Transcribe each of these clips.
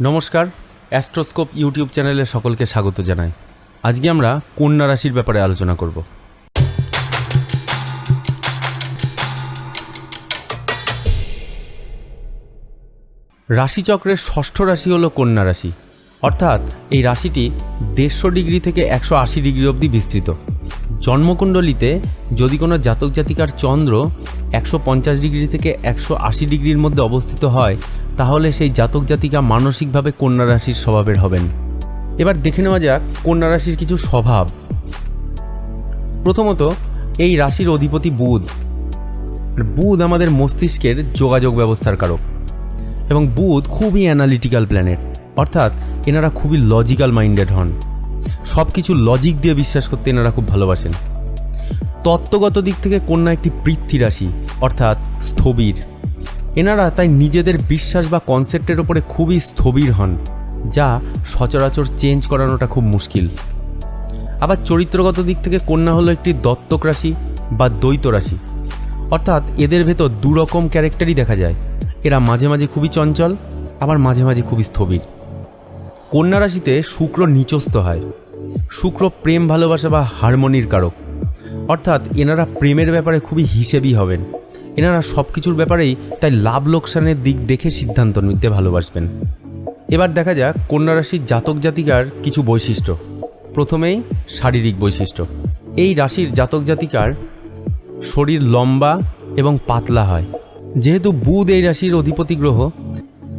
নমস্কার, অ্যাস্ট্রোস্কোপ ইউটিউব চ্যানেলে সকলকে স্বাগত জানাই। আজকে আমরা কন্যা রাশির ব্যাপারে আলোচনা করব। রাশিচক্রের ষষ্ঠ রাশি হলো কন্যা রাশি। অর্থাৎ এই রাশিটি দেড়শো ডিগ্রি থেকে একশো আশি ডিগ্রি অবধি বিস্তৃত। জন্মকুণ্ডলিতে যদি কোনো জাতক জাতিকার চন্দ্র একশো পঞ্চাশ ডিগ্রি থেকে একশো আশি ডিগ্রির মধ্যে অবস্থিত হয় তাহলে সেই জাতক জাতিকা মানসিকভাবে কন্যা রাশির স্বভাবের হবেন। এবার দেখে নেওয়া যাক কন্যা রাশির কিছু স্বভাব। প্রথমত, এই রাশির অধিপতি বুধ। বুধ আমাদের মস্তিষ্কের যোগাযোগ ব্যবস্থার কারক। এবং বুধ খুবই অ্যানালিটিক্যাল প্ল্যানেট অর্থাৎ এনারা খুবই লজিক্যাল মাইন্ডেড হন। সব কিছু লজিক দিয়ে বিশ্বাস করতে এনারা খুব ভালোবাসেন। তত্ত্বগত দিক থেকে কন্যা একটি পৃথ্বী রাশি, অর্থাৎ স্থবির। এনারা তাই নিজেদের বিশ্বাস বা কনসেপ্টের ওপরে খুবই স্থবির হন, যা সচরাচর চেঞ্জ করানোটা খুব মুশকিল। আবার চরিত্রগত দিক থেকে কন্যা হলো একটি দত্তক রাশি বা দ্বৈত রাশি। অর্থাৎ এদের ভেতর দুরকম ক্যারেক্টারই দেখা যায়। এরা মাঝে মাঝে খুবই চঞ্চল, আবার মাঝে মাঝে খুবই স্থবির। কন্যা রাশিতে শুক্র নিচস্থ হয়। শুক্র প্রেম ভালোবাসা বা হারমোনির কারক। অর্থাৎ এনারা প্রেমের ব্যাপারে খুবই হিসেবি হবেন। এনারা সব কিছুর ব্যাপারেই তাই লাভ লোকসানের দিক দেখে সিদ্ধান্ত নিতে ভালোবাসবেন। এবার দেখা যাক কন্যা রাশির জাতক জাতিকার কিছু বৈশিষ্ট্য। প্রথমেই শারীরিক বৈশিষ্ট্য। এই রাশির জাতক জাতিকার শরীর লম্বা এবং পাতলা হয়। যেহেতু বুধ এই রাশির অধিপতি গ্রহ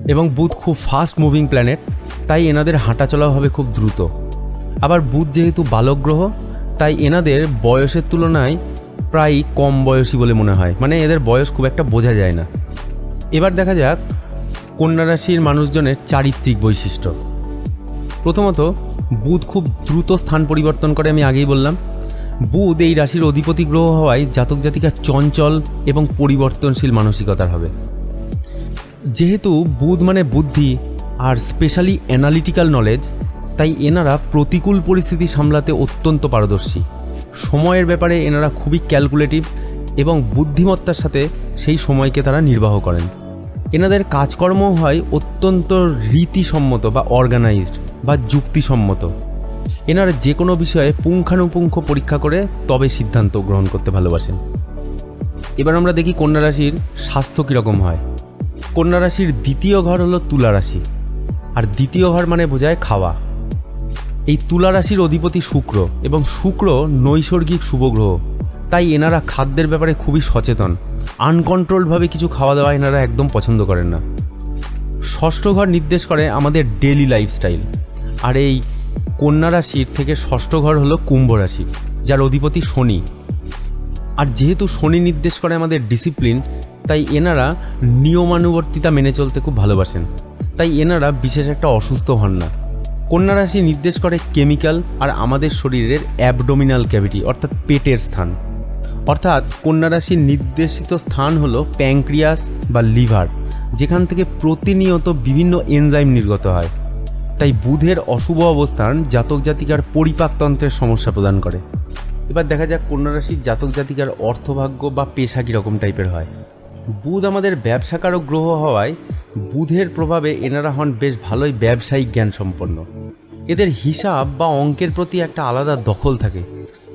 এবং বুধ খুব ফাস্ট মুভিং প্ল্যানেট তাই এনাদের হাঁটাচলাও হবে খুব দ্রুত। আবার বুধ যেহেতু বালক গ্রহ, তাই এনাদের বয়সের তুলনায় প্রায় কম বয়সী বলে মনে হয়। মানে এদের বয়স খুব একটা বোঝা যায় না। এবার দেখা যাক কন্যা রাশির মানুষজনের চারিত্রিক বৈশিষ্ট্য। প্রথমত, বুধ খুব দ্রুত স্থান পরিবর্তন করে আমি আগেই বললাম। বুধ এই রাশির অধিপতি গ্রহ হওয়ায় জাতক জাতিকা চঞ্চল এবং পরিবর্তনশীল মানসিকতার হবে। যেহেতু বুধ মানে বুদ্ধি আর স্পেশালি অ্যানালিটিক্যাল নলেজ তাই এনারা প্রতিকূল পরিস্থিতি সামলাতে অত্যন্ত পারদর্শী। সময়ের ব্যাপারে এনারা খুবই ক্যালকুলেটিভ এবং বুদ্ধিমত্তার সাথে সেই সময়কে তারা নির্বাহ করেন। এনাদের কাজকর্ম হয় অত্যন্ত রীতিসম্মত বা অর্গানাইজড বা যুক্তিসম্মত। এনারা যে কোনো বিষয়ে পুঙ্খানুপুঙ্খ পরীক্ষা করে তবে সিদ্ধান্ত গ্রহণ করতে ভালোবাসেন। এবার আমরা দেখি কন্যা রাশির স্বাস্থ্য কীরকম হয়। কন্যা রাশির দ্বিতীয় ঘর হলো তুলা রাশি। আর দ্বিতীয় ঘর মানে বোঝায় খাওয়া। এই তুলা রাশির অধিপতি শুক্র এবং শুক্র নৈসর্গিক শুভগ্রহ। তাই এনারা খাদ্যের ব্যাপারে খুবই সচেতন। আনকন্ট্রোলভাবে কিছু খাওয়া দাওয়া এনারা একদম পছন্দ করেন না। ষষ্ঠ ঘর নির্দেশ করে আমাদের ডেলি লাইফস্টাইল। আর এই কন্যা রাশির থেকে ষষ্ঠ ঘর হলো কুম্ভ রাশি, যার অধিপতি শনি। আর যেহেতু শনি নির্দেশ করে আমাদের ডিসিপ্লিন, তাই এনারা নিয়মানুবর্তিতা মেনে চলতে খুব ভালোবাসেন। তাই এনারা বিশেষ একটা অসুস্থ হন না। কন্যা রাশি নির্দেশ করে কেমিক্যাল আর আমাদের শরীরের অ্যাবডোমিনাল ক্যাভিটি, অর্থাৎ পেটের স্থান। অর্থাৎ কন্যা রাশির নির্দেশিত স্থান হলো প্যাংক্রিয়াস বা লিভার, যেখান থেকে প্রতিনিয়ত বিভিন্ন এনজাইম নির্গত হয়। তাই বুধের অশুভ অবস্থান জাতক জাতিকার পরিপাকতন্ত্রের সমস্যা প্রদান করে। এবার দেখা যাক কন্যা রাশির জাতক জাতিকার অর্থভাগ্য বা পেশা কীরকম টাইপের হয়। বুধ আমাদের ব্যবসাকারক গ্রহ হওয়ায় বুধের প্রভাবে এনারা হন বেশ ভালোই ব্যবসায়িক জ্ঞান সম্পন্ন এদের হিসাব বা অঙ্কের প্রতি একটা আলাদা দখল থাকে।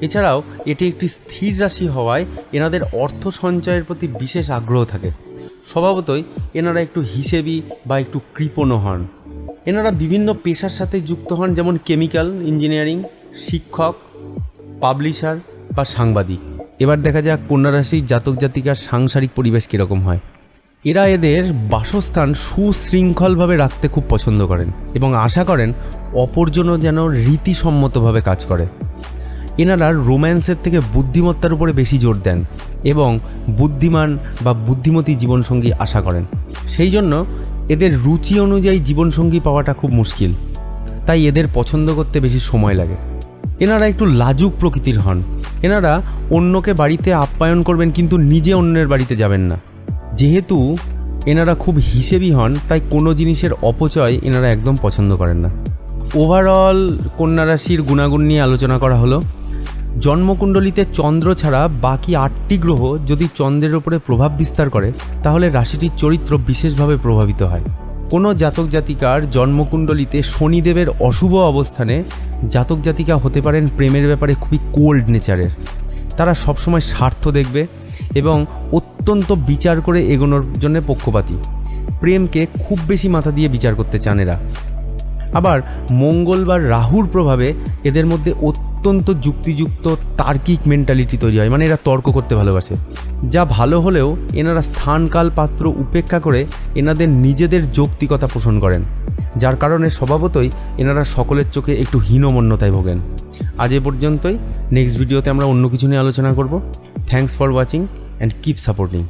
এছাড়াও এটি একটি স্থির রাশি হওয়ায় এনাদের অর্থ সঞ্চয়ের প্রতি বিশেষ আগ্রহ থাকে। স্বভাবতই এনারা একটু হিসেবি বা একটু কৃপণও হন। এনারা বিভিন্ন পেশার সাথে যুক্ত হন, যেমন কেমিক্যাল, ইঞ্জিনিয়ারিং, শিক্ষক, পাবলিশার বা সাংবাদিক। এবার দেখা যাক কন্যা রাশির জাতক জাতিকার সাংসারিক পরিবেশ কীরকম হয়। এরা এদের বাসস্থান সুশৃঙ্খলভাবে রাখতে খুব পছন্দ করেন এবং আশা করেন অপরজনও যেন রীতিসম্মতভাবে কাজ করে। এনারা রোম্যান্সের থেকে বুদ্ধিমত্তার উপরে বেশি জোর দেন এবং বুদ্ধিমান বা বুদ্ধিমতী জীবনসঙ্গী আশা করেন। সেই জন্য এদের রুচি অনুযায়ী জীবনসঙ্গী পাওয়াটা খুব মুশকিল, তাই এদের পছন্দ করতে বেশি সময় লাগে। এনারা একটু লাজুক প্রকৃতির হন। এনারা অন্যকে বাড়িতে আপ্যায়ন করবেন কিন্তু নিজে অন্যের বাড়িতে যাবেন না। যেহেতু এনারা খুব হিসেবি হন, তাই কোনো জিনিসের অপচয় এনারা একদম পছন্দ করেন না। ওভারঅল কন্যা রাশির গুণাগুণ নিয়ে আলোচনা করা হলো। জন্মকুণ্ডলিতে চন্দ্র ছাড়া বাকি আটটি গ্রহ যদি চন্দ্রের ওপরে প্রভাব বিস্তার করে, তাহলে রাশিটির চরিত্র বিশেষভাবে প্রভাবিত হয়। কোনো জাতক জাতিকার জন্মকুণ্ডলিতে শনিদেবের অশুভ অবস্থানে জাতক জাতিকা হতে পারেন প্রেমের ব্যাপারে খুবই কোল্ড নেচারের তারা সবসময় স্বার্থ দেখবে এবং অত্যন্ত বিচার করে এগোনোর জন্য পক্ষপাতী। প্রেমকে খুব বেশি মাথা দিয়ে বিচার করতে চান এরা। আবার মঙ্গলবার রাহুর প্রভাবে এদের মধ্যে অত্যন্ত যুক্তিযুক্ত তার্কিক মেন্টালিটি তৈরি হয় মানে এরা তর্ক করতে ভালোবাসে। যা ভালো হলেও এনারা স্থানকাল পাত্র উপেক্ষা করে এনাদের নিজেদের যৌক্তিকতা পোষণ করেন। যার কারণে স্বভাবতই এনারা সকলের চোখে একটু হীনমন্যতায় ভোগেন। আজ এ পর্যন্তই। নেক্সট ভিডিওতে আমরা অন্য কিছু নিয়ে আলোচনা করব। Thanks for watching and keep supporting